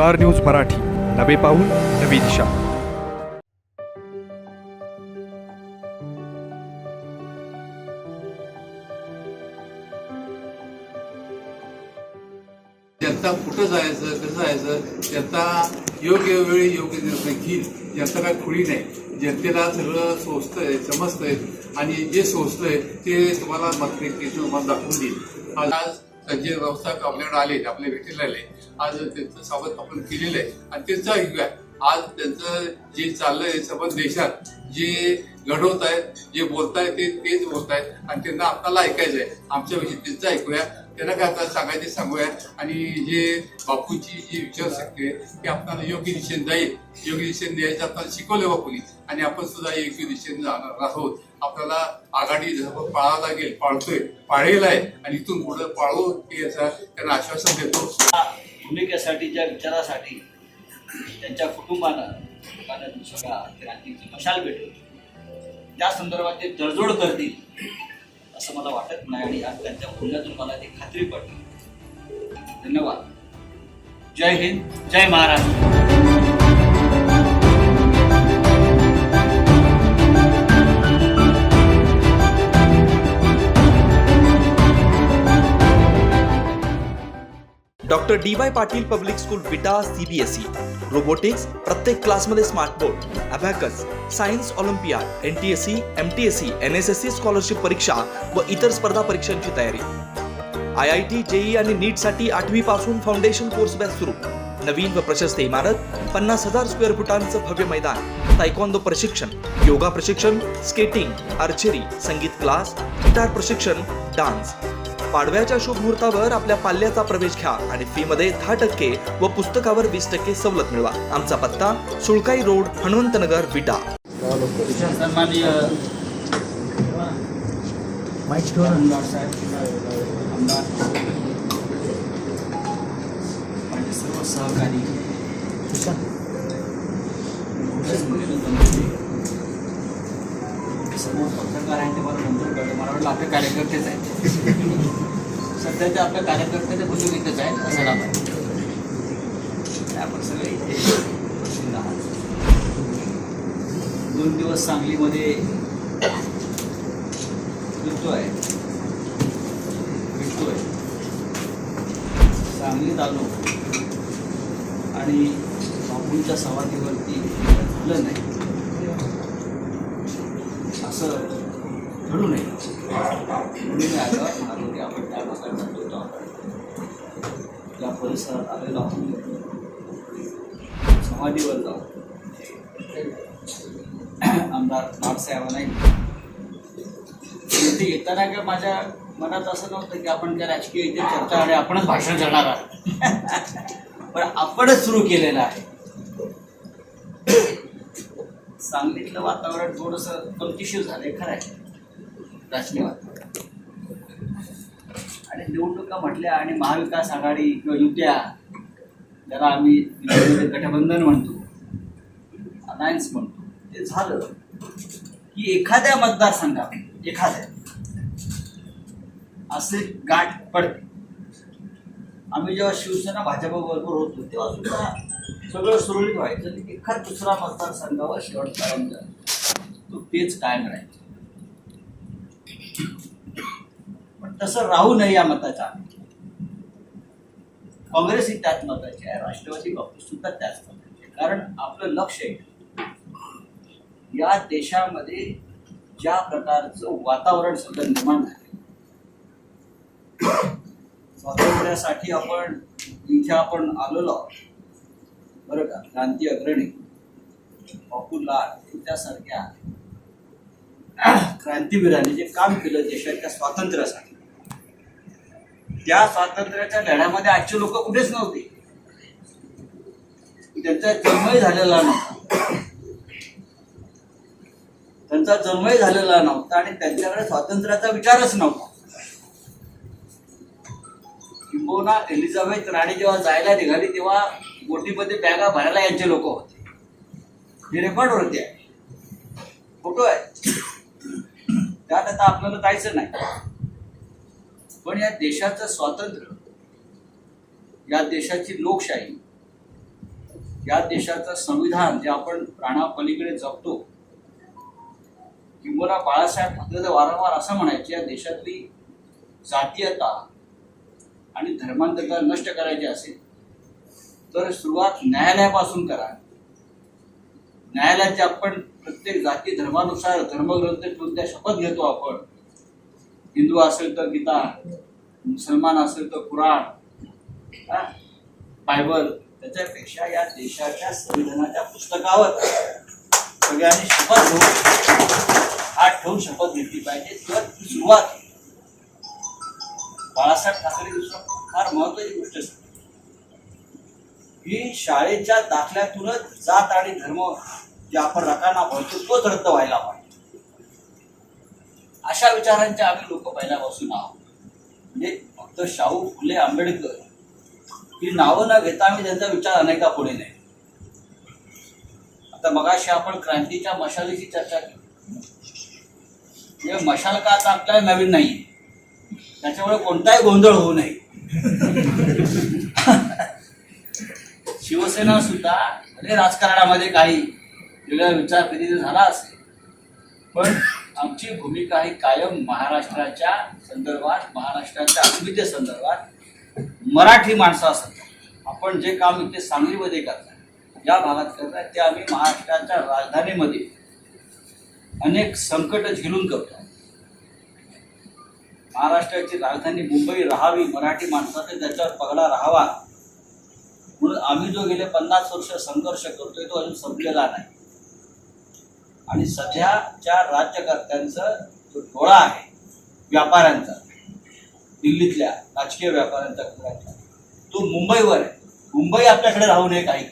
Star news Marathi. नवे पाऊल नवी दिशा. जनता कुठं जायचं कसं जायचं जनता योग्य वेळी योग्य निर्णय घेईल जनता काय खुळी नाही. जनतेला सगळं सोचतंय समजतंय आणि जे सोचतंय ते तुम्हाला मतपेटीतून तुम्हाला दाखवून देईल. आज आज व्यवस्था व्यवस्थापक आपल्याकडे आले आपल्या भेटीला आले आज त्यांचं स्वागत आपण केलेलं आहे. आणि त्यांचं ऐकूया आज त्यांचं जे चाललंय सबंध देशात जे घडवत आहेत जे बोलतायत ते तेच बोलतायत. आणि त्यांना आपल्याला ऐकायचं आहे आमच्याविषयी त्यांचं ऐकूया. त्यांना काय आता सांगायचे सांगूया आणि जे बापूची जी विचारशक्ती आहे ती आपल्याला योग्य दिशेने जाईल. योग्य दिशेने द्यायचं आपल्याला शिकवलं बापूनी. आणि आपण सुद्धा योग्य दिशेने जाणार आहोत. आपल्याला आघाडी जसं पाळावं लागेल पाळतोय पाळेल आहे आणि इथून पुढे पाळू हे याचा त्यांना आश्वासन देतो. भूमिकेसाठीच्या विचारासाठी त्यांच्या कुटुंबानं क्रांतीची मशाल भेटेल त्या संदर्भात ते तडजोड करतील. असं मला वाटत नाही आणि आज त्यांच्या बोलण्यातून मला ती खात्री पडली. धन्यवाद. जय हिंद जय Maharashtra. Doctor D Y Patil public school Vita CBSE robotics प्रत्येक क्लासमध्ये smart board science olympiad N T S C M T S C N S S C scholarship परीक्षा व इतर स्पर्धा परीक्षांची तयारी. आय आय टी जेई आणि नीटसाठी आठवी पासून फाउंडेशन कोर्स बॅच सुरू. नवीन व प्रशस्त इमारत पन्नास हजार स्क्वेअर फुटांचं भव्य मैदान तायकॉन्दो प्रशिक्षण योगा प्रशिक्षण स्केटिंग आर्चरी संगीत क्लास गिटार प्रशिक्षण डान्स पाडव्याच्या शुभ मुहूर्तावर आपल्या पाल्याचा प्रवेश घ्या आणि फी मध्ये दहा टक्के व पुस्तकावर वीस टक्के सवलत मिळवा. आमचा पत्ता सुळकाई रोड हनुमंतनगर विटा. सर्व सहकारी. समोर पत्रकार आहे ते मला नंतर कळलं मला वाटलं आपले कार्यकर्तेच आहेत. सध्याच्या आपल्या कार्यकर्त्याच्या बुजुर्ग इथेच आहेत असं नाव आपण सगळे इथे बसून आहात. दोन दिवस सांगलीमध्ये भेटतो आहे भेटतो आहे सांगलीत आलो आणि बापूंच्या समाधीवरती झालं नाही. असं घडू नये. म्हणून मी म्हणालो की आपण त्या भागात जातो आपण. त्या परिसरात आलेलो आहोत. समाधीवर जाऊ आमदार नागसाहेबांना इथे येताना काय माझ्या मनात असं नव्हतं की आपण त्या राजकीय चर्चा आणि आपणच भाषण करणार आहोत. पण आपणच सुरू केलेलं आहे. सांगलीतलं वातावरण थोडंसं गमतीशीर झालंय खरं आहे. राजकीय वातावरण आणि निवडणुका म्हटल्या आणि महाविकास आघाडी किंवा युत्या ज्याला आम्ही गठबंधन म्हणतो अलायन्स म्हणतो ते झालं. की एखाद्या मतदारसंघात एखाद्या असे गाठ पडते. आम्ही जेव्हा शिवसेना भाजपबरोबर होतो तेव्हा सुद्धा सगळं सुरळीत व्हायचं. एखाद दुसरा मतदारसंघावर शेवटपर्यंत तो तेच कायम राहायचं. पण तसं राहू नये या मताचा काँग्रेस ही त्याच मताची आहे. राष्ट्रवादी काँग्रेस सुद्धा त्याच मताची आहे. कारण आपलं लक्ष आहे. या देशामध्ये ज्या प्रकारचं वातावरण सगळं निर्माण झालं स्वातंत्र्यासाठी आपण इथे आपण आलेलो आहोत. बरं का? क्रांती अग्रणी. पॉप्युलर यांच्यासारख्या क्रांतीवीरांनी जे काम केलं देशाच्या स्वातंत्र्यासाठी. त्या स्वातंत्र्याच्या लढ्यामध्ये आजचे लोक कुठेच नव्हते. त्यांचा जन्मही झालेला नव्हता. त्यांचा जन्मही झालेला नव्हता आणि त्यांच्याकडे स्वातंत्र्याचा विचारच नव्हता. किंबहुना एलिझाबेथ राणी जेव्हा जायला निघाली तेव्हा बोटीमध्ये बॅगा भरायला यांचे लोक होते. हे रेकॉर्डवरती आहे फोटो आहे. त्यात आता आपल्याला जायचं नाही. पण या देशाचं स्वातंत्र्य या देशाची लोकशाही या देशाचं संविधान जे आपण प्राणापलीकडे जपतो किंवा बाळासाहेब ठाकरे तर वारंवार असं म्हणायचे या देशातली जातीयता आणि धर्मांतरता नष्ट करायची असेल तर सुरुवात न्यायालयापासून करा. न्यायालयाचे आपण प्रत्येक जाती धर्मानुसार धर्मग्रंथ ठेवून त्या शपथ घेतो आपण? हिंदू असेल तर गीता मुसलमान असेल तर कुराण हा? बायबल त्याच्यापेक्षा या देशाच्या संविधानाच्या पुस्तकावर सगळ्यांनी शपथ घेऊन हात ठेवून शपथ घेतली पाहिजे. किंवा सुरुवात बाळासाहेब ठाकरे दुसरं फार महत्वाची गोष्ट असते ही शाळेच्या दाखल्यातूनच जात आणि धर्म जे आपण रकाना म्हणतो तोच रद्द व्हायला पाहिजे. अशा विचारांचे आम्ही लोक पहिल्यापासून आहोत. म्हणजे फक्त शाहू फुले आंबेडकर ही नावं न घेता आम्ही त्यांचा विचार अनेका पुढे नाही आता मगाशी आपण क्रांतीच्या मशालीची चर्चा केली. हे मशाल का चांगला नवीन नाही त्याच्यामुळे कोणताही गोंधळ होऊ नये. शिवसेना सुद्धा अरे राजकारणामध्ये काही वेगळा विचार कधी झाला असेल. पण आमची भूमिका ही कायम महाराष्ट्राच्या संदर्भात महाराष्ट्राच्या अस्मिते संदर्भात मराठी माणसासंदर्भात आपण जे काम इथे सांगलीमध्ये करताय या भागात करताय ते आम्ही महाराष्ट्राच्या राजधानीमध्ये अनेक संकट झेलून करतो. महाराष्ट्राची राजधानी मुंबई राहावी मराठी माणसाचा त्याच्यावर पगडा राहावा. म्हणून आम्ही जो गेले पन्नास वर्ष संघर्ष करतोय तो अजून संपलेला नाही. आणि सध्याच्या राज्यकर्त्यांचा जो डोळा आहे व्यापाऱ्यांचा दिल्लीतल्या राजकीय व्यापाऱ्यांचा घराचा तो मुंबईवर आहे. मुंबई आपल्याकडे राहू नये काही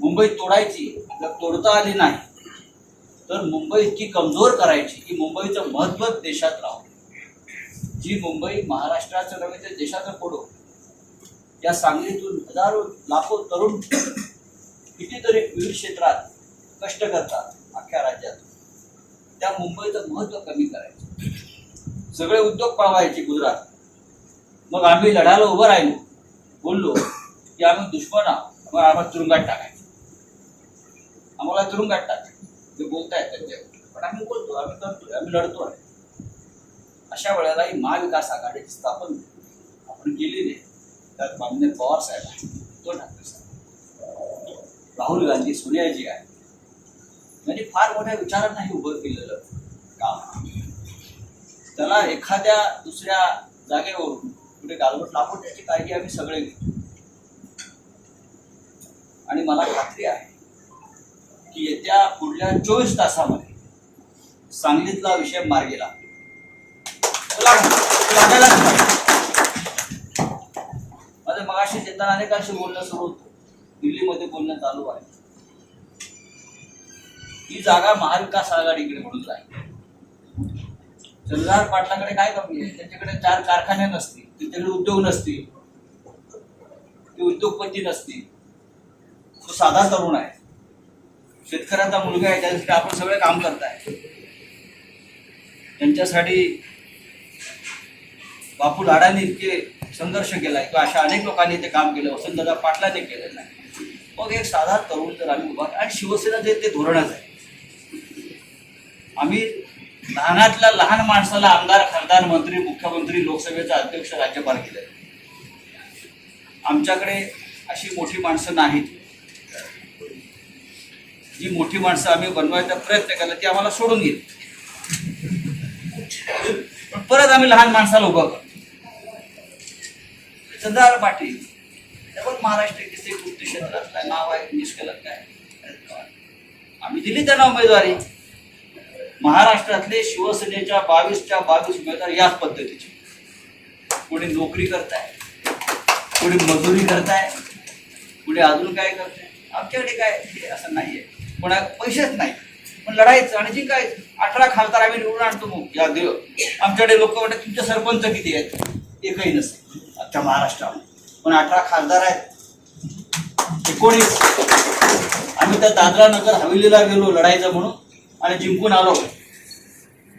मुंबई तोडायची जर तोडता आली नाही. तर मुंबई इतकी कमजोर करायची की मुंबईचं महत्त्व देशात राहू. जी मुंबई महाराष्ट्राचं नव्हे तर देशाचं पुढं. या सांगलीतून हजारो लाखो तरुण कितीतरी विविध क्षेत्रात कष्ट करतात अख्ख्या राज्यात. त्या मुंबईचं महत्त्व कमी करायचं. सगळे उद्योग पावायचे गुजरात. मग आम्ही लढायला उभं राहिलो. बोललो की आम्ही दुश्मन आहोत. मग आम्हाला तुरुंगात टाकायचं. आम्हाला तुरुंगात टाकायचं. ते बोलतायत त्यांच्या पण आम्ही बोलतो आम्ही करतोय आम्ही लढतो आहे अशा वेळेला ही महाविकास आघाडीची स्थापन आपण केली नाही. त्यात माननीय पवार साहेब आहेत उद्धव ठाकरे साहेब. राहुल गांधी सोनियाजी आहे. म्हणजे फार मोठ्या विचारांनाही उभं केलेलं काम त्याला एखाद्या दुसऱ्या जागेवरून कुठे गालबोट लागून त्याची काळजी आम्ही सगळे घेतो. आणि मला खात्री आहे की येत्या पुढल्या चोवीस तासामध्ये सांगलीतला विषय मार्गी लागेल तो लागणार. तो लागायलाच पाहिजे. माझं मगाशी येताना अनेकांशी बोलणं सुरू होतं. दिल्लीमध्ये बोलणं चालू आहे. ही जागा महाविकास आघाडीकडे म्हणून जाईल. चंद्रहार पाटलाकडे काय कमी आहे? त्यांच्याकडे चार कारखाने नसतील त्यांच्याकडे उद्योग नसतील ते उद्योगपती नसतील. तो साधा तरुण आहे. शेतकऱ्याचा मुलगा आहे त्याच्यासाठी आपण सगळे काम करताय. त्यांच्यासाठी बापू लाडांनी इतके संघर्ष केलाय किंवा अशा अनेक लोकांनी ते काम केलं वसंतदादा पाटलाने केलेलं आहे मग एक साधा तरुण तर आम्ही उभा आणि शिवसेनेचे ते धोरणच आहे. आम्ही लहानातल्या लहान माणसाला आमदार खासदार मंत्री मुख्यमंत्री लोकसभेचा अध्यक्ष राज्यपाल केले आमच्याकडे अशी मोठी माणसं नाहीत. जी मोठी माणसं आम्ही बनवायचा प्रयत्न केला ती आम्हाला सोडून गेली. पण परत आम्ही लहान माणसाला उभं करतो. सरदार पाटील. हे पण महाराष्ट्र केसरी कृती क्षेत्रातलं नाव आहे निष्कलंक काय आम्ही दिली त्यांना उमेदवारी. महाराष्ट्रातले शिवसेनेच्या बावीसच्या बावीस उमेदवार याच पद्धतीचे. कोणी नोकरी करताय कोणी मजुरी करताय कोणी अजून काय करताय. आमच्याकडे काय हे असं नाहीये. कोणा पैसेच नाही. पण लढायचं आणि जिंकायचं अठरा खासदार आम्ही निवडून आणतो मग या देव. आमच्याकडे लोक म्हणतात तुमचे सरपंच किती आहेत? एकही नसतं. आजच्या महाराष्ट्रामध्ये पण अठरा खासदार आहेत. एकोणीस. आम्ही त्या दादरा नगर हवेलीला गेलो लढायचं म्हणून. आणि जिंकून आलो.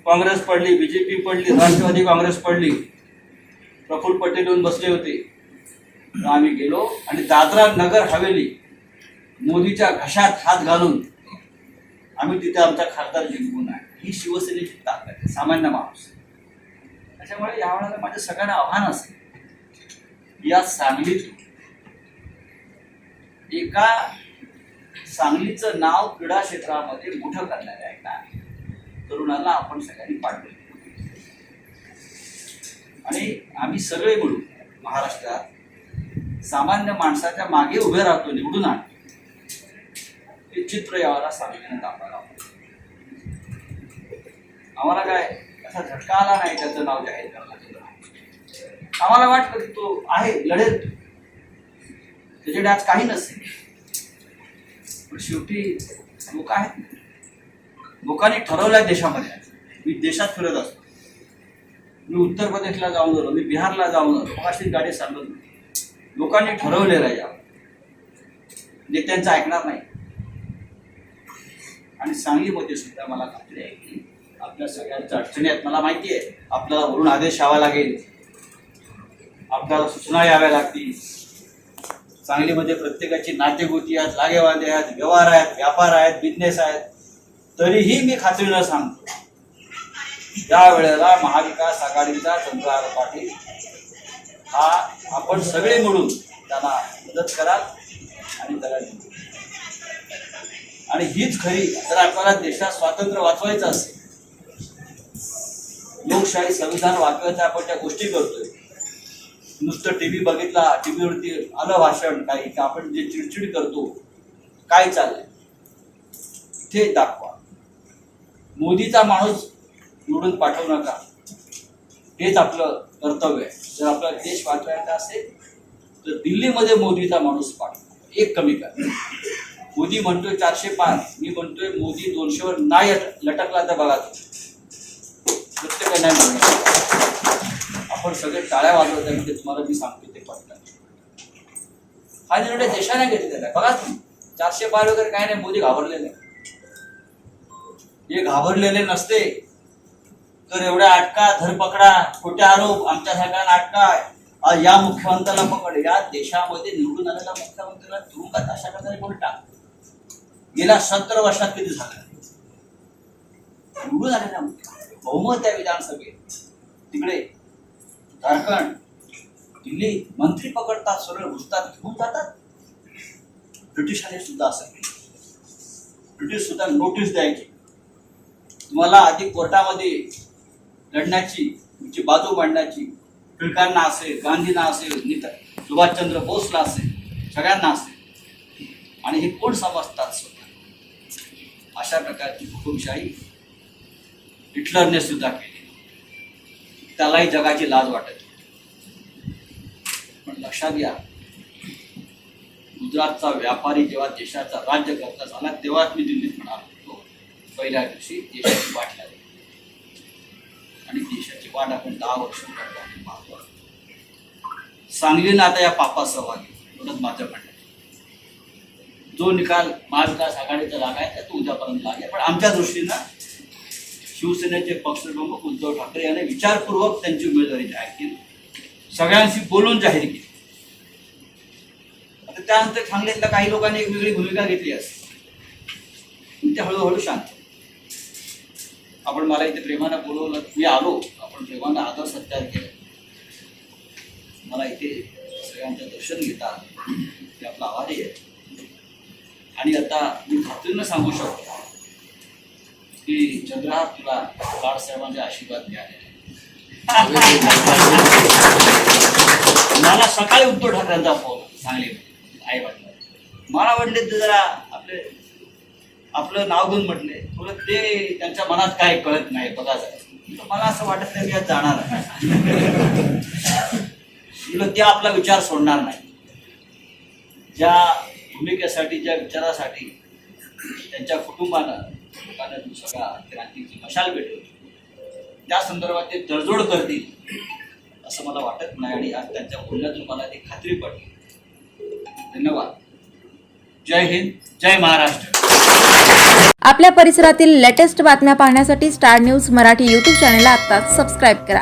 काँग्रेस पडली बी जे पी पडली राष्ट्रवादी काँग्रेस पडली. प्रफुल्ल पटेल येऊन बसले होते. आम्ही गेलो. आणि दादरा नगर हवेली मोदीच्या घशात हात घालून आम्ही तिथे आमचा खासदार जिंकून आहे ही शिवसेनेची ताकद आहे सामान्य माणूस. त्याच्यामुळे यावेळेला माझं सगळ्यांना आव्हान असेल या सांगलीत एका सांगलीचं नाव क्रीडा क्षेत्रामध्ये मोठं करणाऱ्या एका तरुणाला आपण सगळ्यांनी पाठवलं. आणि आम्ही सगळे मिळून महाराष्ट्रात सामान्य माणसाच्या मागे उभे राहतो निवडून आणतो हे चित्र यावाला सांगलीनं दाखवायला आम्हाला काय असा झटका आला नाही त्याचं नाव जाहीर करायला. आम्हाला वाटलं की तो आहे लढेल. त्याच्याकडे आज काही नसेल. पण शेवटी लोक आहेत लोकांनी ठरवलंय देशामध्ये. मी देशात फिरत असतो. मी उत्तर प्रदेशला जाऊन आलो मी बिहारला जाऊन आलो. अशी गाडी चालवत नाही. लोकांनी ठरवलेलं आहे या नेत्यांचं ऐकणार नाही. आणि सांगलीमध्ये सुद्धा मला खात्री आहे की आपल्या सगळ्यांच्या अडचणी आहेत. मला माहिती आहे. आपल्याला वरून आदेश यावा लागेल. आपल्याला सूचना याव्या लागतील. सांगलीमध्ये म्हणजे प्रत्येकाची नातेगोती आहेत लागेवादे आहेत व्यवहार आहेत व्यापार आहेत बिझनेस आहेत. तरीही मी खात्रीनं सांगतो या वेळेला महाविकास आघाडीचा चंद्रहार पाटील हा आपण सगळे मिळून त्यांना मदत कराल आणि त्याला आणि हीच खरी जर आपल्याला देशात स्वातंत्र्य वाचवायचं असेल लोकशाही संविधान वाचवायचं आपण त्या गोष्टी करतोय नुसतं टीव्ही बघितला टीव्हीवरती आलं भाषण काही की आपण जे चिडचिड करतो काय चाललंय? ते दाखवा. मोदीचा माणूस निवडून पाठवू नका. हेच आपलं कर्तव्य आहे. जर आपला देश वाचवायचा असेल तर दिल्लीमध्ये मोदीचा माणूस पाठवा. एक कमी कर. मोदी म्हणतोय चारशे पाच मी म्हणतोय मोदी दोनशेवर नाही लटकला तर बघा प्रत्येक नाही म्हणणार आपण सगळे टाळ्या वाजवत आहे म्हणजे तुम्हाला मी सांगतो ते पटलं हा निर्णय देशाने घेतलेला आहे. बघा चारशे पार वगैरे काय नाही मोदी घाबरलेले हे घाबरलेले नसते. तर एवढ्या अटका धरपकडा खोटे आरोप आमच्या सगळ्यांना अटका या मुख्यमंत्र्याला पकड. या देशामध्ये निवडून आलेल्या मुख्यमंत्र्याला तुरुंगात अशा प्रकारे कोणी टाक गेल्या सतरा वर्षात किती झालं? निवडून आलेल्या मुख्यमंत्री बहुमत आहे विधानसभेत. तिकडे झारखंड दिल्ली मंत्री पकडतात सरळ घुसतात घेऊन जातात. ब्रिटिशांनी सुद्धा असं केलं ब्रिटिश सुद्धा नोटीस द्यायची. तुम्हाला आधी कोर्टामध्ये लढण्याची तुमची बाजू मांडण्याची टिळकांना असेल गांधींना असेल नेता सुभाषचंद्र बोसला असेल सगळ्यांना असेल. आणि हे कोण समजतात स्वतः? अशा प्रकारची हुकुमशाही हिटलरने सुद्धा केली. त्यालाही जगाची लाज वाटत. पण लक्षात घ्या गुजरातचा व्यापारी जेव्हा देशाचा राज्य करता झाला तेव्हाच मी दिल्लीत म्हणालो होतो पहिल्या दिवशी देशाची वाट लागली. आणि देशाची वाट आपण दहा वर्ष करतो आणि पाहतो. सांगलीनं आता या पापात सहभागी एवढंच माझं म्हणणं जो निकाल महाविकास आघाडीचा लागाय तो उद्यापर्यंत लागेल. पण आमच्या दृष्टीनं शिवसेनेचे पक्षप्रमुख उद्धव ठाकरे यांनी विचारपूर्वक त्यांची उमेदवारी जाहीर केली. सगळ्यांशी बोलून जाहीर केली. आता त्यानंतर सांगलीतल्या काही लोकांनी एक वेगळी भूमिका घेतली असते ते हळूहळू शांत आपण मला इथे प्रेमानं बोलवलं मी आलो आपण प्रेमानं आदर सत्कार केला. मला इथे सगळ्यांचं दर्शन घेता ते आपला आभारी आहे. आणि आता मी खात्रीनं सांगू शकतो की चंद्रहार तुला बाळासाहेबांचे आशीर्वाद मिळाले मला सकाळी उद्धव ठाकरेंचा फोन सांगली आई वाटलं मला वाटले ते जरा आपले आपलं नाव घेऊन म्हटले. थोडं ते त्यांच्या मनात काय कळत नाही बघा मला असं वाटत नाही मी आज जाणार. आहे म्हटलं ते आपला विचार सोडणार नाही. ज्या भूमिकेसाठी ज्या विचारासाठी त्यांच्या कुटुंबानं लोकांना जो क्रांतीची मशाल भेटेल त्या संदर्भात ते तडजोड करतील असं मला वाटत नाही आणि आज त्यांच्या बोलण्यातून मला ती खात्री पडली. धन्यवाद. जय हिंद जय महाराष्ट्र. आपल्या परिसरातील लेटेस्ट बातम्या पाहण्यासाठी स्टार न्यूज मराठी यूट्यूब चॅनलला आत्ताच सबस्क्राईब करा.